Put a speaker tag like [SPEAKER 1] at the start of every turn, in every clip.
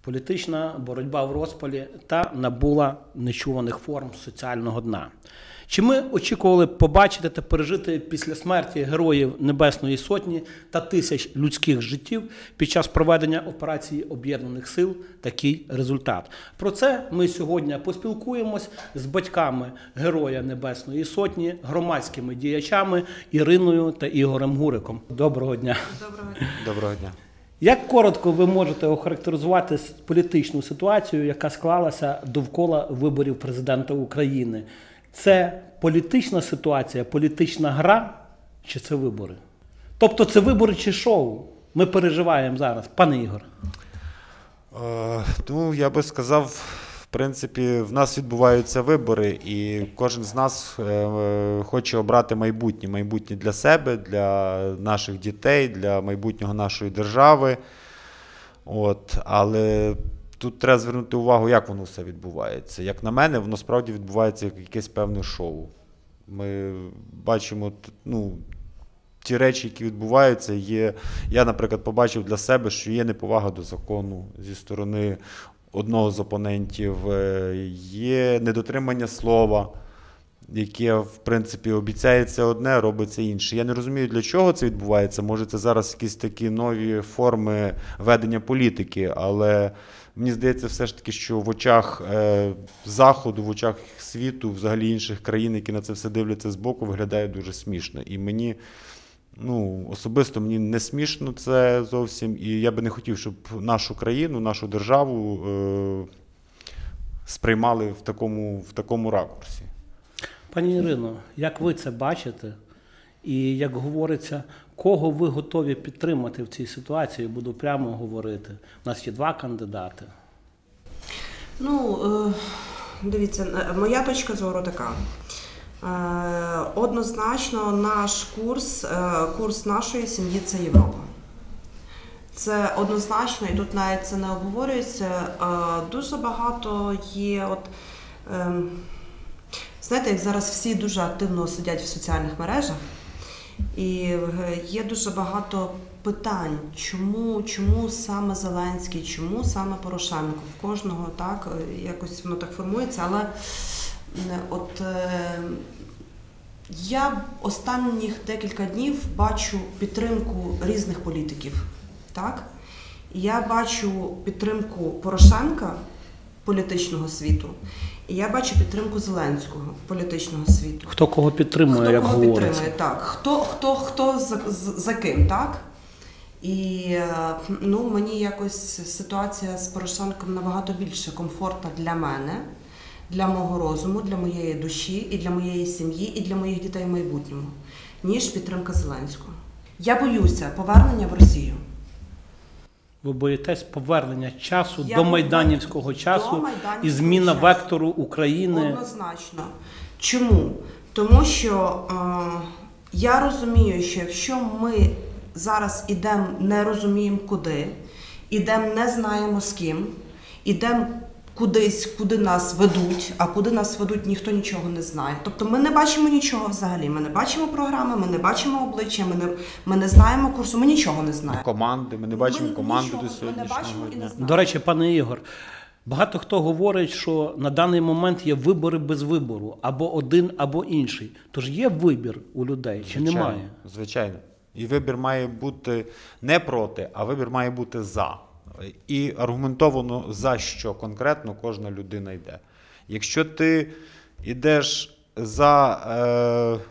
[SPEAKER 1] Політична боротьба в розпалі та набула нечуваних форм соціального дна. Чи ми очікували побачити та пережити після смерті героїв Небесної Сотні та тисяч людських життів під час проведення операції Об'єднаних Сил такий результат? Про це ми сьогодні поспілкуємось з батьками Героя Небесної Сотні, громадськими діячами Іриною та Ігорем Гуриком. Доброго дня!
[SPEAKER 2] Доброго дня.
[SPEAKER 3] Доброго дня.
[SPEAKER 1] Як коротко ви можете охарактеризувати політичну ситуацію, яка склалася довкола виборів президента України? Це політична ситуація, політична гра, чи це вибори? Тобто це вибори чи шоу? Ми переживаємо зараз, пане Ігор.
[SPEAKER 3] Е, ну, я би сказав, в принципі, в нас відбуваються вибори, і кожен з нас е, хоче обрати майбутнє. Майбутнє для себе, для наших дітей, для майбутнього нашої держави. От, але тут треба звернути увагу, як воно все відбувається. Як на мене, воно справді відбувається як якесь певне шоу. Ми бачимо, ну, ті речі, які відбуваються, є. Я, наприклад, побачив для себе, що є неповага до закону зі сторони одного з опонентів, е, є недотримання слова, яке, в принципі, обіцяється одне, робиться інше. Я не розумію, для чого це відбувається. Може, це зараз якісь такі нові форми ведення політики, але мені здається, все ж таки, що в очах е, Заходу, в очах світу, взагалі інших країн, які на це все дивляться збоку, виглядає дуже смішно. І мені. Ну, особисто мені не смішно це зовсім, і я би не хотів, щоб нашу країну, нашу державу е, сприймали в такому, в такому ракурсі.
[SPEAKER 1] Пані Ірино, як ви це бачите? І як говориться, кого ви готові підтримати в цій ситуації, буду прямо говорити. У нас є два кандидати.
[SPEAKER 2] Ну, е, дивіться, е, моя точка зору така. Е, Однозначно, наш курс, курс нашої сім'ї це Європа. Це однозначно, і тут навіть це не обговорюється. Дуже багато є. От, ем, знаєте, як зараз всі дуже активно сидять в соціальних мережах, і е, є дуже багато питань, чому, чому саме Зеленський, чому саме Порошенко. В кожного так е, якось воно так формується, але от. е, Я останніх декілька днів бачу підтримку різних політиків. Так? Я бачу підтримку Порошенка політичного світу, і я бачу підтримку Зеленського політичного світу.
[SPEAKER 1] Хто кого підтримує,
[SPEAKER 2] Хто
[SPEAKER 1] як
[SPEAKER 2] кого
[SPEAKER 1] говориться?
[SPEAKER 2] підтримує, так. Хто, хто, хто за, за, ким, так? І е, ну, мені якось ситуація з Порошенком набагато більше комфортна для мене, для мого розуму, для моєї душі, і для моєї сім'ї, і для моїх дітей в майбутньому, ніж підтримка Зеленського. Я боюся повернення в Росію.
[SPEAKER 1] Ви боїтесь повернення часу
[SPEAKER 2] Я
[SPEAKER 1] до майданівського часу
[SPEAKER 2] до
[SPEAKER 1] і зміна
[SPEAKER 2] часу.
[SPEAKER 1] вектору України.
[SPEAKER 2] Однозначно. Чому? Тому що е, я розумію, що якщо ми зараз ідемо, не розуміємо куди, ідемо, не знаємо з ким, ідемо кудись, куди нас ведуть, а куди нас ведуть, ніхто нічого не знає. Тобто ми не бачимо нічого взагалі. Ми не бачимо програми, ми не бачимо обличчя, ми не, ми не знаємо курсу, ми нічого не знаємо.
[SPEAKER 3] Команди, ми не бачимо
[SPEAKER 2] Ми
[SPEAKER 3] команди
[SPEAKER 2] нічого-
[SPEAKER 3] до сьогоднішнього дня.
[SPEAKER 1] До речі, пане Ігор, багато хто говорить, що на даний момент є вибори без вибору, або один, або інший. Тож є вибір у людей чи
[SPEAKER 3] Звичайно,
[SPEAKER 1] немає?
[SPEAKER 3] Звичайно. І вибір має бути не проти, а вибір має бути за. І аргументовано за що конкретно кожна людина йде. Якщо ти йдеш за е,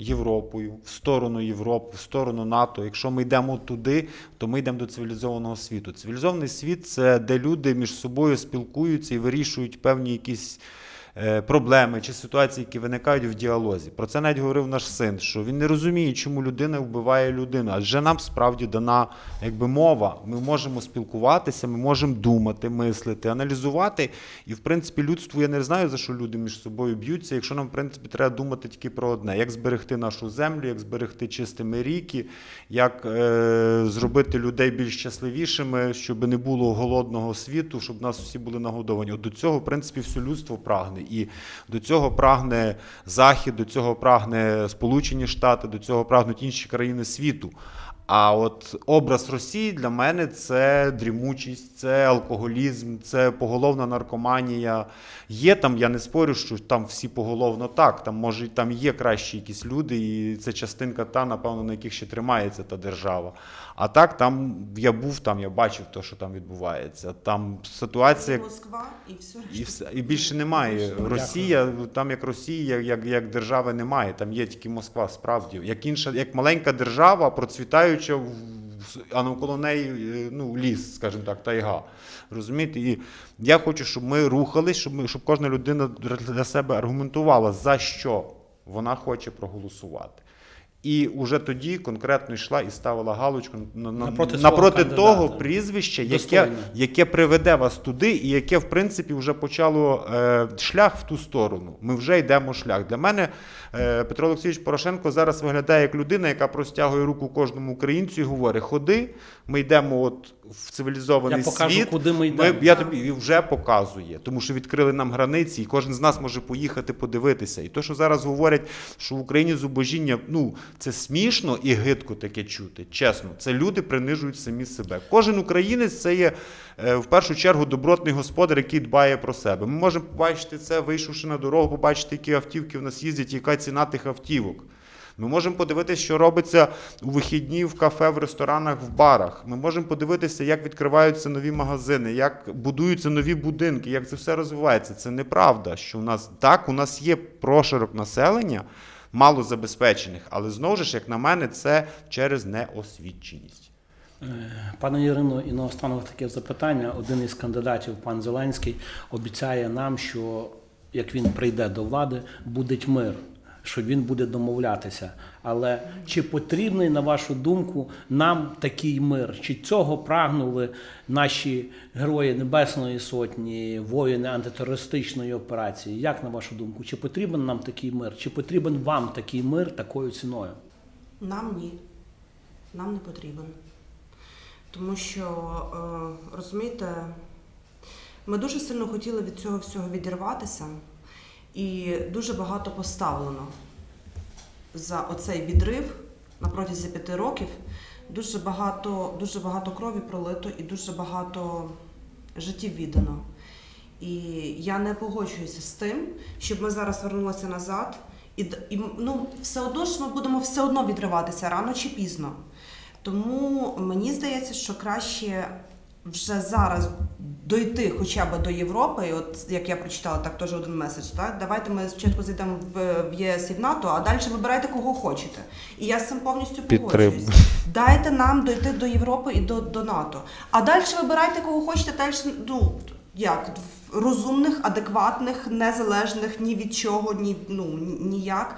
[SPEAKER 3] Європою, в сторону Європи, в сторону НАТО, якщо ми йдемо туди, то ми йдемо до цивілізованого світу. Цивілізований світ це де люди між собою спілкуються і вирішують певні якісь проблеми чи ситуації, які виникають в діалозі. Про це навіть говорив наш син, що він не розуміє, чому людина вбиває людину. Адже нам справді дана якби мова. Ми можемо спілкуватися, ми можемо думати, мислити, аналізувати. І в принципі, людству я не знаю, за що люди між собою б'ються. Якщо нам, в принципі, треба думати тільки про одне: як зберегти нашу землю, як зберегти чистими ріки, як е, зробити людей більш щасливішими, щоб не було голодного світу, щоб нас всі були нагодовані. От до цього, в принципі, все людство прагне. І до цього прагне Захід, до цього прагне Сполучені Штати, до цього прагнуть інші країни світу. А от образ Росії для мене це дрімучість, це алкоголізм, це поголовна наркоманія. Є там, я не спорю, що там всі поголовно так. Там може там є кращі якісь люди, і це частинка та, напевно, на яких ще тримається та держава. А так, там я був, там я бачив те, що там відбувається. Там ситуація.
[SPEAKER 2] Москва і все.
[SPEAKER 3] І все і більше немає. Росія там як Росія, як, як держави немає. Там є тільки Москва, справді як інша, як маленька держава, процвітаюча в- а навколо неї е, ну ліс, скажімо так, тайга. Розумієте? І я хочу, щоб ми рухались, щоб ми щоб кожна людина для себе аргументувала за що вона хоче проголосувати. І вже тоді конкретно йшла і ставила галочку на, на,
[SPEAKER 1] Напроти
[SPEAKER 3] напроти того прізвища, яке, яке приведе вас туди, і яке, в принципі, вже почало е, шлях в ту сторону. Ми вже йдемо шлях. Для мене е, Петро Олексійович Порошенко зараз виглядає як людина, яка простягує руку кожному українцю і говорить: ходи, ми йдемо от в цивілізований
[SPEAKER 1] Я покажу,
[SPEAKER 3] світ.
[SPEAKER 1] куди ми йдемо.
[SPEAKER 3] я тобі вже показує, тому що відкрили нам границі, і кожен з нас може поїхати подивитися. І то, що зараз говорять, що в Україні зубожіння, ну це смішно і гидко таке чути. Чесно, це люди принижують самі себе. Кожен українець це є е, в першу чергу добротний господар, який дбає про себе. Ми можемо побачити це, вийшовши на дорогу, побачити, які автівки в нас їздять, яка ціна тих автівок. Ми можемо подивитися, що робиться у вихідні в кафе, в ресторанах, в барах. Ми можемо подивитися, як відкриваються нові магазини, як будуються нові будинки, як це все розвивається. Це неправда, що у нас так, у нас є прошарок населення, мало забезпечених, але знову ж, як на мене, це через неосвіченість.
[SPEAKER 1] Пане Ірино, і наостанок таке запитання. Один із кандидатів, пан Зеленський, обіцяє нам, що як він прийде до влади, буде мир, що він буде домовлятися. Але чи потрібний, на вашу думку, нам такий мир? Чи цього прагнули наші герої Небесної Сотні, воїни антитерористичної операції? Як на вашу думку, чи потрібен нам такий мир? Чи потрібен вам такий мир такою ціною?
[SPEAKER 2] Нам ні. Нам не потрібен. Тому що, е, розумієте, ми дуже сильно хотіли від цього всього відірватися, і дуже багато поставлено за оцей відрив на протязі п'яти років. Дуже багато, дуже багато крові пролито і дуже багато життів віддано. І я не погоджуюся з тим, щоб ми зараз вернулися назад. І, і ну, все одно ж ми будемо все одно відриватися рано чи пізно. Тому мені здається, що краще вже зараз дойти хоча б до Європи, і от як я прочитала, так теж один меседж. Так? Давайте ми спочатку зайдемо в, в ЄС і в НАТО, а далі вибирайте кого хочете. І я з цим повністю погоджуюся. Дайте нам дойти до Європи і до, до НАТО. А далі вибирайте кого хочете, далі, ну як розумних, адекватних, незалежних ні від чого, ні ну ніяк.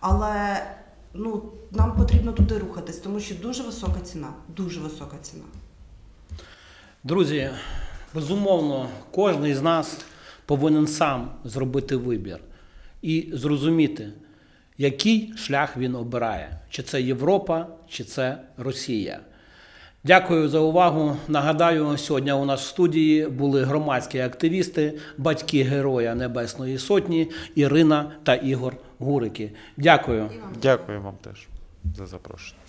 [SPEAKER 2] Але ну нам потрібно туди рухатись, тому що дуже висока ціна. Дуже висока ціна.
[SPEAKER 1] Друзі, безумовно, кожен із нас повинен сам зробити вибір і зрозуміти, який шлях він обирає: чи це Європа, чи це Росія. Дякую за увагу. Нагадаю, сьогодні у нас в студії були громадські активісти, батьки Героя Небесної Сотні Ірина та Ігор Гурики. Дякую.
[SPEAKER 3] Дякую вам теж за запрошення.